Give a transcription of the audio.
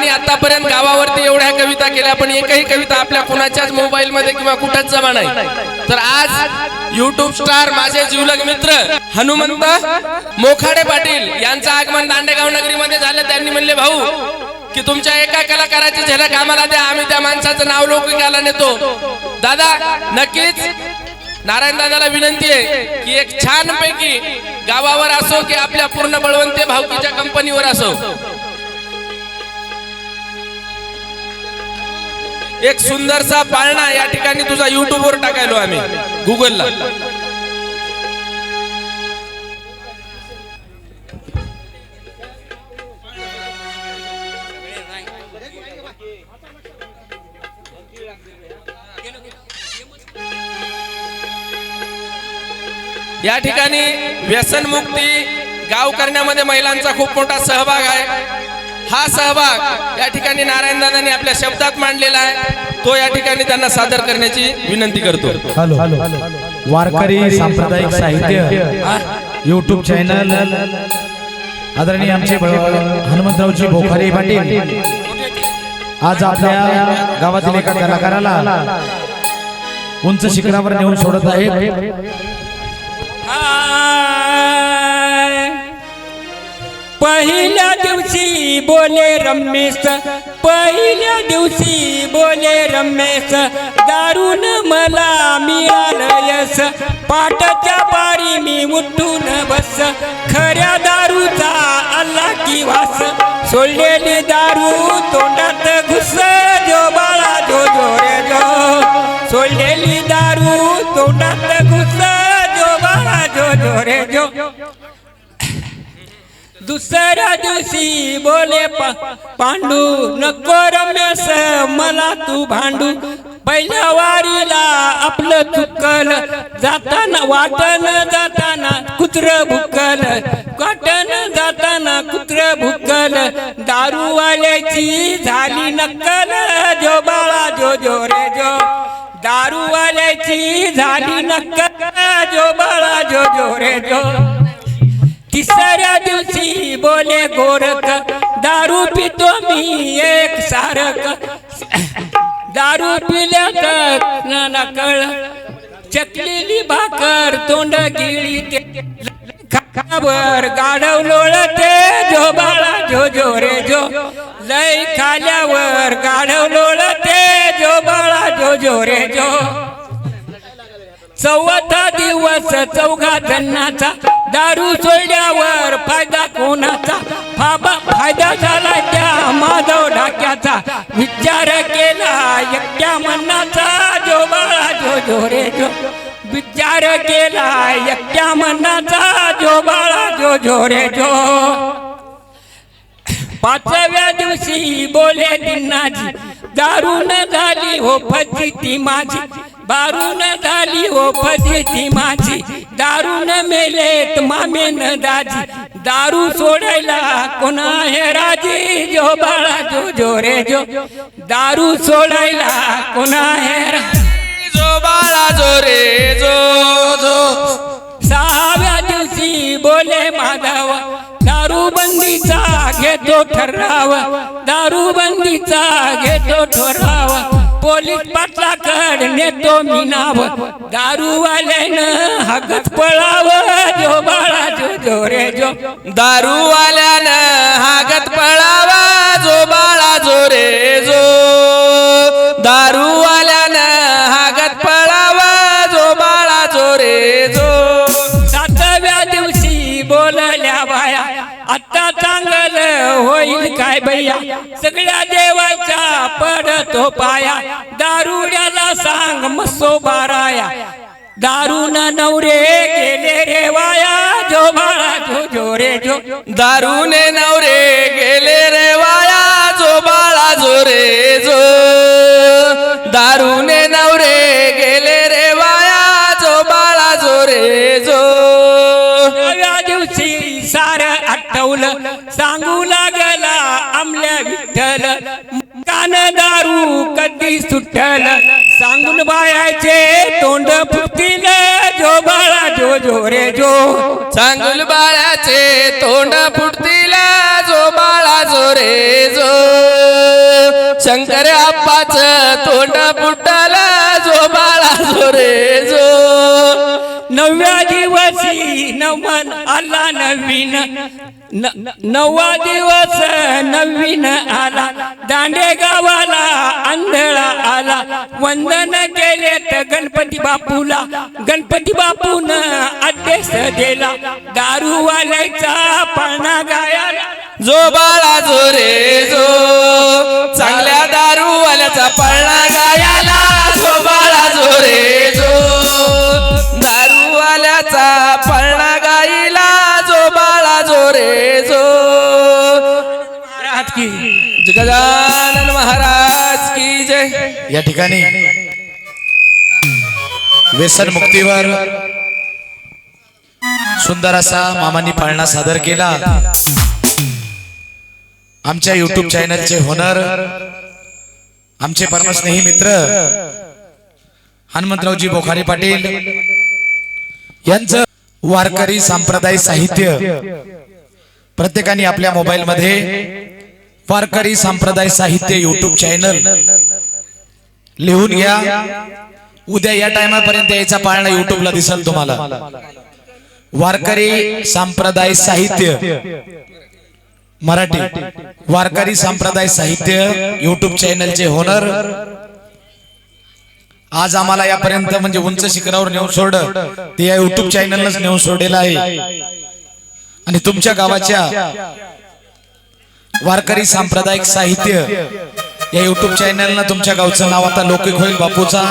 दादानी आतापर्यंत गावावरती एवढ्या कविता केल्या पण एकही कविता आपल्या कोणाच्याच मोबाईल मध्ये किंवा कुठंच जमा नाही. तर आज युट्यूब स्टार माझे जीवलग मित्र हनुमंत मोखाडे पाटील यांचं आगमन दांडेगाव नगरीमध्ये झालं. त्यांनी म्हणले भाऊ की तुमच्या एका कलाकाराची झलक आम्हाला द्या. आम्ही त्या माणसाचं नाव लौकिकाला नेतो. दादा नक्कीच नारायण दादाला विनंती आहे की एक छान पैकी गावावर असो की आपल्या पूर्ण बळवंते भावकीच्या कंपनीवर असो. एक सुंदरसा पाळणा या ठिकाणी तुझा युट्यूब वर टाकायलो आम्ही गुगलला या ठिकाणी व्यसनमुक्ती गाव करण्यामध्ये महिलांचा खूप मोठा सहभाग आहे. हा सहभाग या ठिकाणी नारायण दादांनी आपल्या शब्दात मांडलेला आहे. तो या ठिकाणी त्यांना सादर करण्याची विनंती करतो. हॅलो. वारकरी सांप्रदायिक साहित्य युट्यूब चॅनल आदरणीय आमचे हनुमंतरावजी भोखारे पाटील. आज आपल्या गावातील एका कलाकाराला उंच शिखरावर नेऊन सोडत आहेत. पहिल्या दिवशी बोले रमेश पहिल्या दिवशी बोले रमेश दारून मला मिळालं यश पाटाच्या पारी मी उठून बस खऱ्या दारूचा अल्ला की वास सोडलेली दारू तोंडात घुस जो बाळा जो जो रे जो सोडलेली दारू तोंडात घुस जो बाळा जो जो रे जो. दुसऱ्या दिवशी बोले पा- पांडू नको रमेश मला तू भांडू. पहिल्या वारीला आपलं चुकल जाताना वाटण जाताना कुत्र भुकल. वाटण जाताना कुत्र भुकल. दारूवाल्याची झाली नक्कल जो बाळा जो जो रे जो. दारूवाल्याची झाली नक्कल जो बाळा जो जो रे जो. तिसऱ्या दिवशी बोले गोरख दारू पितो मी एक सारख. दारू पिल्या ना कळ चकलेली भाकर तोंड गिळी ते. खावर गाढव लोळते जो बाळा जो जो रे जो. लय खाल्यावर गाढव लोळते जो बाळा जो जो रे जो. चौथा दिवस चौघा धन्नाचा दारू सोडल्यावर फायदा कोणाचा? फाबा फायदा झाला त्या माधव ढाक्याचा. विचार केला एकट्या मनाचा जो बाळा जो जो रे जो. विचार केला एकट्या मनाचा जो बाळा जो जो रे जो. पाचव्या दिवशी बोले दिनाजी न झाली हो फजी ती माझी. दारून झाली हो फजिती माझी. दारून मेलेत मामेन दाजी. दारू सोडायला कोणा हे राजी? जो बाळा जो जो रे जो. दारू सोडायला कोणा हे जो बाळा जो रे जो जो. सहाव्या दिवशी बोले माधव दारूबंदीचा घेतो ठराव. दारूबंदीचा घेतो ठराव. पोलीस पाटलाकड नेतो मी नाव दारूवाल्यानं हगत पळाव जो बाळा जो जो रे जो. दारूवाल्यानं हागत पळाव जो बाळा जो रे जो. दारूवाल्यानं हागत पळाव जो बाळा जो रे जो. सातव्या दिवशी बोलल्या बाया आता चांगलं होईल काय भैया? सगळ्या देव पडतो पाया. दारुड्याला सांग मसो बाराया. दारून नवरे गेले रे वाया. जो बाळा जो जो रे जो. दारूने नवरे गेले रे वाया. जो बाळा जो रे जो. दारूने नवरे गेले रे वाया. जो बाळा जो रे जो. नव्या दिवशी सार आठवलं. सांगू लागला आमल्या विठ्ठल. कान दारू कधी सुटल? सांगून बायाचे तोंड फुटतील जो बाळा जो जो रे जो. सांगून बाळाचे तोंड फुटतील जो बाळा जो रे जो. शंकर आप्पाच तोंड फुटल जो बाळा जो रे जो. नव्या दिवशी नवन आला नवीन. न- न- नववा दिवस नवीन आला. दांडे गावाला आंधळा आला. वंदन केले तर गणपती बापूला. गणपती बापून आदेश दिला. दारूवाल्याचा पाळणा गायाला. जो बाळा जो रे जो गजानन महाराज की जय। या ठिकाणी व्यसन मुक्तीवर सुंदर असा मामांनी पाळणा सादर केला. आमच्या युट्यूब चॅनलचे होनर आमचे परमस्नेही मित्र हनुमंतरावजी बोखारे पाटील यांचं वारकरी सांप्रदायिक साहित्य प्रत्येकाने आपल्या मोबाईल मध्ये वारकरी संप्रदाय साहित्य युट्यूब चॅनल लिहून घ्या. उद्या या टायमापर्यंत याचा पाळणा युट्यूबला दिसल तुम्हाला. वारकरी संप्रदाय साहित्य. मराठी. वारकरी संप्रदाय साहित्य युट्यूब चॅनलचे होणार. आज आम्हाला यापर्यंत म्हणजे उंच शिखरावर नेऊन सोड. ते या युट्यूब चॅनलच नेऊन सोडलेलं आहे. आणि तुमच्या गावाच्या वारकरी सांप्रदायिक साहित्य या युट्यूब चॅनलनं तुमच्या गावचं नाव आता लौकिक होईल बापूचा.